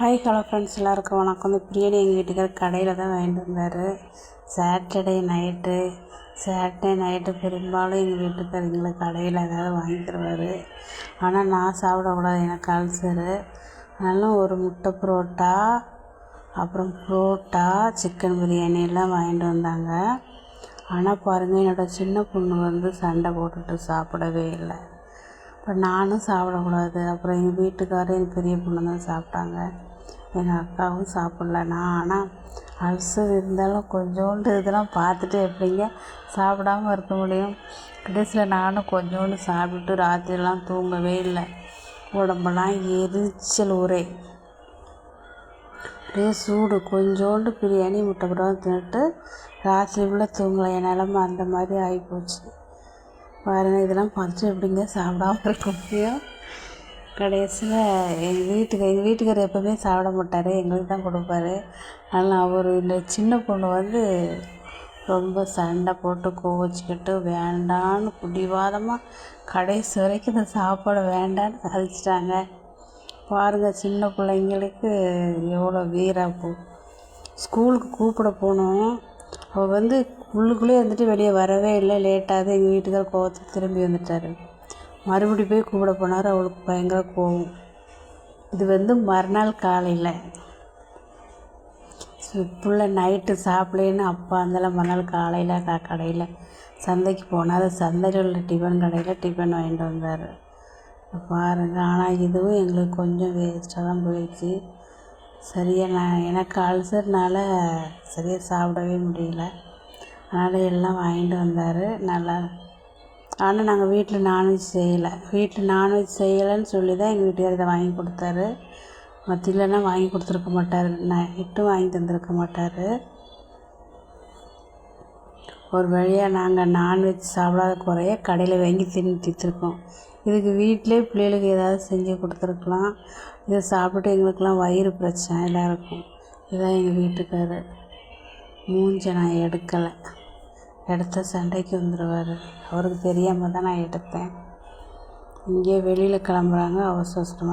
Hi hello friends எல்லாருக்கும் வணக்கம். இந்த பிரியாணி எங்கள் வீட்டுக்கார கடையில் தான் வாங்கிட்டு வந்தார். சாட்டர்டே நைட்டு சாட்டர்டே நைட்டு பெரும்பாலும் எங்கள் வீட்டுக்கார் எங்களுக்கு கடையில் ஏதாவது வாங்கி தருவார். ஆனால் நான் சாப்பிடக்கூடாது. எனக்கு அல்சரு அதனால ஒரு முட்டை புரோட்டா அப்புறம் புரோட்டா சிக்கன் பிரியாணி எல்லாம் வாங்கிட்டு வந்தாங்க. ஆனால் பாருங்கள் என்னோடய சின்ன பொண்ணு வந்து சண்டை போட்டுட்டு சாப்பிடவே இல்லை. அப்புறம் நானும் சாப்பிடக்கூடாது. அப்புறம் எங்கள் வீட்டுக்காரரும் எங்கள் பெரிய பொண்ணு தான் சாப்பிட்டாங்க. எங்கள் அக்காவும் சாப்பிட்ல நான் ஆனால் அல்சர் இருந்தாலும் கொஞ்சோண்டு இதெல்லாம் பார்த்துட்டு எப்படிங்க சாப்பிடாம இருக்க முடியும்? கடைசியில் நானும் கொஞ்சோண்டு சாப்பிட்டுட்டு ராத்திரிலாம் தூங்கவே இல்லை. உடம்பெல்லாம் எரிச்சல் ஊரே. அப்படியே சூடு கொஞ்சோண்டு பிரியாணி முட்டை புரோட்டா தின்னுட்டு ராத்திரி ஃபுல்லாக தூங்கலை. என் நிலமை அந்த மாதிரி ஆகிப்போச்சு பாருங்கள் இதெல்லாம் பார்த்துட்டு எப்படிங்க சாப்பிடாம இருக்க முடியும்? கடைசியில் எங்கள் வீட்டுக்கு எங்கள் வீட்டுக்காரர் எப்போவுமே சாப்பிட மாட்டார். எங்களுக்கு தான் கொடுப்பாரு. ஆனால் அவர் இந்த சின்ன பொண்ணு வந்து ரொம்ப சண்டை போட்டு கோவச்சிக்கிட்டு வேண்டான்னு பிடிவாதமாக கடைசி வரைக்கும் இந்த சாப்பாடு வேண்டான்னு சாதிச்சிட்டாங்க. பாருங்கள் சின்ன பிள்ளைங்களுக்கு எவ்வளோ வீராப்பு ஸ்கூலுக்கு கூப்பிட போனோம். அவள் வந்து உள்ளுக்குள்ளேயே இருந்துட்டு வெளியே வரவே இல்லை. லேட்டாகுது. எங்கள் வீட்டுக்கார் கோவத்துக்கு திரும்பி வந்துட்டார். மறுபடி போய் கூப்பிட போனார். அவளுக்கு பயங்கர கோவம். இது வந்து மறுநாள் காலையில். பிள்ளை நைட்டு சாப்பிடலேன்னு அப்பா இருந்தாலும் மறுநாள் காலையில் க கடையில். சந்தைக்கு போனால் அது சந்தையில் உள்ள டிஃபன் கடையில் டிஃபன் வாங்கிட்டு வந்தார். பாருங்கள் ஆனால் இதுவும் எங்களுக்கு கொஞ்சம் வேஸ்ட்டாக தான் போயிடுச்சு. சரியாக நான் எனக்கு அல்சர்னால் சரியாக சாப்பிடவே முடியல. அதனால் எல்லாம் வாங்கிட்டு வந்தார். நல்லா ஆனால் நாங்கள் வீட்டில் நான்வெஜ் செய்யலை. வீட்டில் நான்வெஜ் செய்யலைன்னு சொல்லி தான் எங்கள் வீட்டுக்கார் இதை வாங்கி கொடுத்தாரு. மற்ற இல்லைன்னா வாங்கி கொடுத்துருக்க மாட்டார். நைட்டும் வாங்கி தந்திருக்க மாட்டார். ஒரு வழியாக நாங்கள் நான்வெஜ் சாப்பிடாத குறைய கடையில் வாங்கி தின்னு இதுக்கு வீட்டிலே பிள்ளைகளுக்கு ஏதாவது செஞ்சு கொடுத்துருக்கலாம். இதை சாப்பிட்டு எங்களுக்கெல்லாம் வயிறு பிரச்சனை எல்லாருக்கும் இதுதான் எங்கள் வீட்டுக்காரர் மூஞ்சை நான் எடுக்கலை. எடுத்த சண்டைக்கு வந்துடுவார் அவருக்கு தெரியாமல் தான் நான் எடுத்தேன். இங்கே வெளியில் கிளம்புறாங்க அவசர அவசரமாக